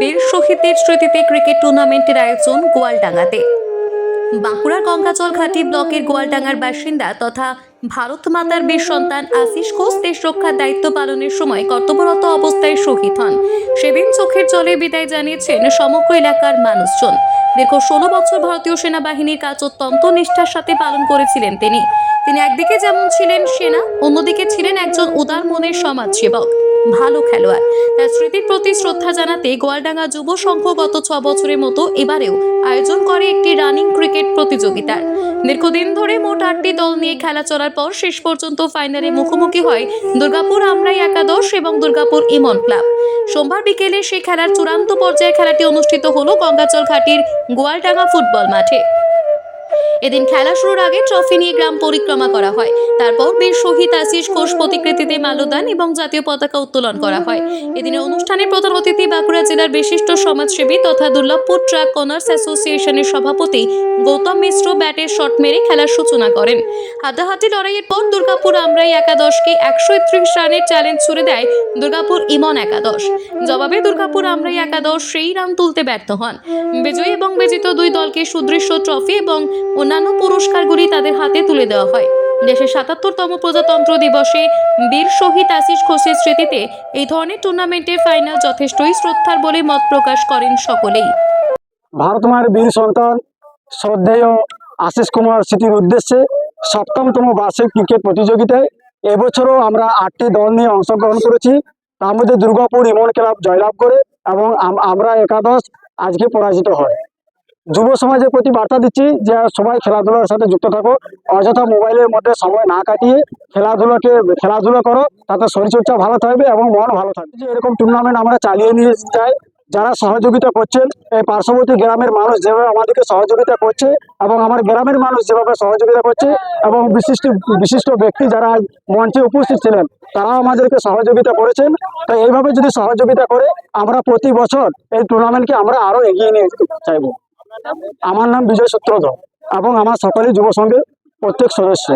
বীর শহীদদের স্মৃতিতে ক্রিকেট টুর্নামেন্টের আয়োজন গোয়ালডাঙ্গাতে। বাঁকুড়ার গঙ্গাজল ঘাটি ব্লকের গোয়ালডাঙ্গার বাসিন্দা তথা ভারত মাতার বীর সন্তান আশিস ঘোষ দেশ রক্ষার দায়িত্ব পালনের সময় কর্তব্যরত অবস্থায় শহীদ হন। সেদিন চোখের জলে বিদায় জানিয়েছেন সমগ্র এলাকার মানুষজন। দীর্ঘ ষোলো বছর ভারতীয় সেনাবাহিনীর কাজ অত্যন্ত নিষ্ঠার সাথে পালন করেছিলেন তিনি। তিনি একদিকে যেমন ছিলেন সেনা, অন্যদিকে ছিলেন একজন উদার মনের সমাজসেবক। ভালো খেলোয়াড়। তার স্মৃতির প্রতি শ্রদ্ধা জানাতে গোয়ালডাঙ্গা যুব সংঘ গত ছ বছরের মতো এবারেও আয়োজন করে একটি রানিং ক্রিকেট প্রতিযোগিতার। দীর্ঘদিন ধরে মোট আটটি দল নিয়ে খেলা চলার পর শেষ পর্যন্ত ফাইনালে মুখোমুখি হয় দুর্গাপুর আমরাই একাদশ এবং দুর্গাপুর ইমন ক্লাব। সোমবার বিকেলে সেই খেলার চূড়ান্ত পর্যায়ে খেলাটি অনুষ্ঠিত হলো গঙ্গাচল ঘাটির গোয়ালডাঙ্গা ফুটবল মাঠে। এদিন খেলা শুরুর আগে ট্রফি নিয়ে গ্রাম পরিক্রমা করা হয়। তারপর বীর শহীদ আশিস ঘোষ প্রতিকৃতিতে মাল্যদান এবং জাতীয় পতাকা উত্তোলন করা হয়। এদিনের অনুষ্ঠানে প্রধান অতিথি বাঁকুড়া জেলার বিশিষ্ট সমাজসেবী তথা দুর্লভপুর ট্রাক অনার্স অ্যাসোসিয়েশনের সভাপতি গৌতম মিশ্র ব্যাটের শট মেরে খেলার সূচনা করেন। হাতাহাতি লড়াইয়ের পর দুর্গাপুর আমরাই একাদশকে একশো একত্রিশ রানের চ্যালেঞ্জ ছুড়ে দেয় দুর্গাপুর ইমন একাদশ। জবাবে দুর্গাপুর আমরাই একাদশ সেই রান তুলতে ব্যর্থ হন। বিজয়ী এবং বিজিত দুই দলকে সুদৃশ্য ট্রফি এবং অন্যান্য পুরস্কারগুলি তাদের হাতে তুলে দেওয়া হয়। দেশের সাতাত্তরতম প্রজাতন্ত্র দিবসে বীর শহীদ আশিস ঘোষের স্মৃতিতে এই ধরনের টুর্নামেন্টের ফাইনাল যথেষ্টই শ্রদ্ধার বলে মত প্রকাশ করেন সকলেই। ভারত মায়ের বীর সন্তান শ্রদ্ধেয় আশিস কুমার স্মৃতির উদ্দেশ্যে সপ্তমতম বার্ষিক ক্রিকেট প্রতিযোগিতায় এবছরও আমরা আটটি দল নিয়ে অংশগ্রহণ করেছি। তার মধ্যে দুর্গাপুর ইমন ক্লাব জয়লাভ করে এবং আম- আমরা একাদশ আজকে পরাজিত হয়। যুব সমাজের প্রতি বার্তা দিচ্ছি যে সবাই খেলাধুলার সাথে যুক্ত থাকো। অযথা মোবাইলের মধ্যে সময় না কাটিয়ে খেলাধুলাকে, খেলাধুলা করো, তাতে শরীরচর্চা ভালো থাকবে এবং মন ভালো থাকবে। যে এরকম টুর্নামেন্ট আমরা চালিয়ে নিয়ে যাই যারা সহযোগিতা করছেন, এই পার্শ্ববর্তী গ্রামের মানুষ যেভাবে আমাদেরকে সহযোগিতা করছে এবং আমার গ্রামের মানুষ যেভাবে সহযোগিতা করছে এবং বিশিষ্ট বিশিষ্ট ব্যক্তি যারা মঞ্চে উপস্থিত ছিলেন, তারাও আমাদেরকে সহযোগিতা করেছেন। তো এইভাবে যদি সহযোগিতা করে, আমরা প্রতি বছর এই টুর্নামেন্টকে আমরা আরও এগিয়ে নিয়ে চাইব। আমার নাম বিজয় সূত্রধর এবং আমার সকলেই যুব সঙ্গে প্রত্যেক সদস্য।